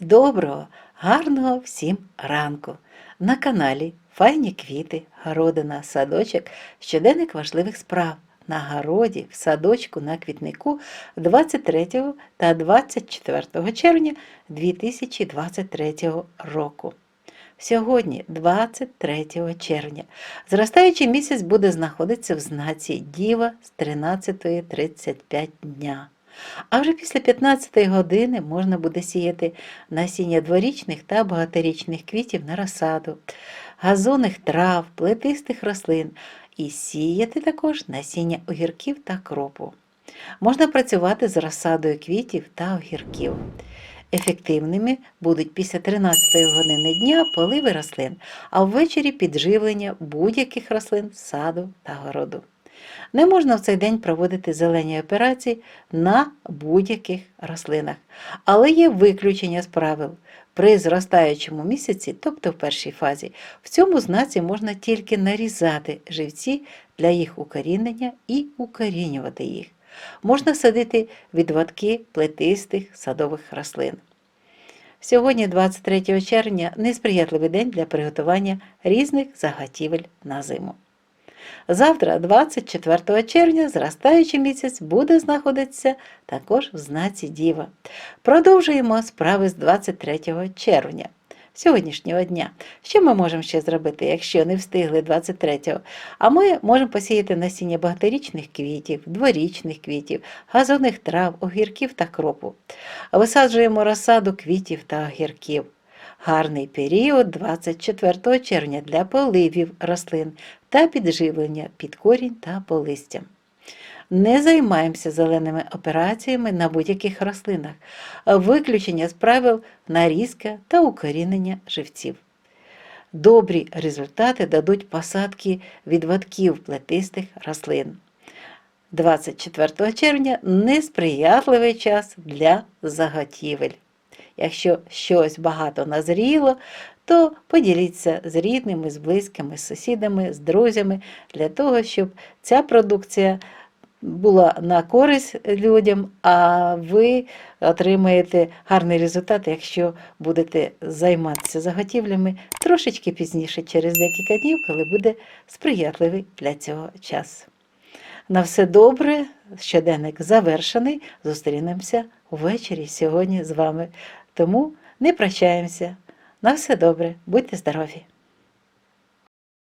Доброго, гарного всім ранку! На каналі Файні квіти, городина, садочок, щоденник важливих справ на городі, в садочку, на квітнику 23 та 24 червня 2023 року. Сьогодні, 23 червня, зростаючий місяць буде знаходитися в знаці Діва з 13.35 дня. А вже після 15 години можна буде сіяти насіння дворічних та багаторічних квітів на розсаду, газонних трав, плетистих рослин і сіяти також насіння огірків та кропу. Можна працювати з розсадою квітів та огірків. Ефективними будуть після 13 години дня поливи рослин, а ввечері підживлення будь-яких рослин саду та городу. Не можна в цей день проводити зелені операції на будь-яких рослинах, але є виключення з правил. При зростаючому місяці, тобто в першій фазі, в цьому знаці можна тільки нарізати живці для їх укорінення і укорінювати їх. Можна садити відводки плетистих садових рослин. Сьогодні, 23 червня, несприятливий день для приготування різних заготівель на зиму. Завтра, 24 червня, зростаючий місяць буде знаходитися також в знаці Діва. Продовжуємо справи з 23 червня. Сьогоднішнього дня. Що ми можемо ще зробити, якщо не встигли 23-го? А ми можемо посіяти насіння багаторічних квітів, дворічних квітів, газонних трав, огірків та кропу. Висаджуємо розсаду квітів та огірків. Гарний період 24 червня для поливів рослин та підживлення під корінь та по листям. Не займаємося зеленими операціями на будь-яких рослинах, виключення з правил нарізка та укорінення живців. Добрі результати дадуть посадки відводків плетистих рослин. 24 червня несприятливий час для заготівель. Якщо щось багато назріло, то поділіться з рідними, з близькими, з сусідами, з друзями для того, щоб ця продукція була на користь людям, а ви отримаєте гарний результат, якщо будете займатися заготівлями трошечки пізніше, через декілька днів, коли буде сприятливий для цього час. На все добре, щоденник завершений. Зустрінемося ввечері сьогодні з вами. Тому не прощаємося. На все добре, будьте здорові!